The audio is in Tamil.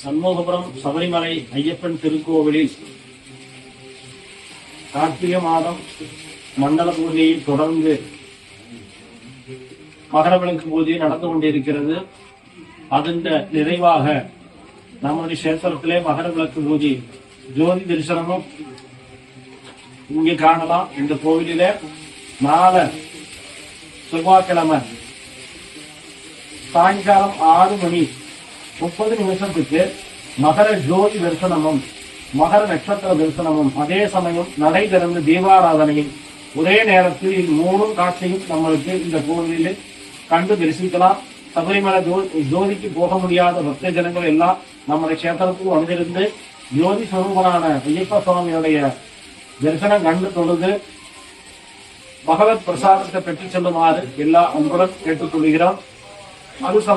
சண்முகபுரம் சபரிமலை ஐயப்பன் திருக்கோவிலில் கார்த்திகை மாதம் மண்டல பூஜையை தொடர்ந்து மகரவிளக்கு பூஜை நடந்து கொண்டிருக்கிறது. அதன் நிறைவாக நமது கஷேத்திரத்திலே மகரவிளக்கு பூஜை ஜோதி தரிசனமும் இங்கே காணலாம். இந்த கோவிலிலே நாளை செவ்வாய்க்கிழமை சாயங்காலம் ஆறு மணி முப்பது நிமிஷத்துக்கு மகர ஜோதி தரிசனமும் மகர நட்சத்திர தரிசனமும் அதே சமயம் நடை திறந்து தீபாராதனையும் ஒரே நேரத்தில் மூணு காட்சியும் நம்மளுக்கு இந்த கோவிலில் கண்டு தரிசிக்கலாம். சபரிமலை ஜோ ஜோதிக்கு போக முடியாத பக்த ஜனங்கள் எல்லாம் நம்முடைய கஷேத்திரத்துக்கு வந்திருந்து ஜோதி சுரூபனான ஐயப்ப சுவாமியுடைய தரிசனம் கண்டு தொழுது பகவத் பிரசாதத்தை பெற்றுச் செல்லுமாறு எல்லா அன்புடன் கேட்டுக்கொள்கிறோம். 马路上面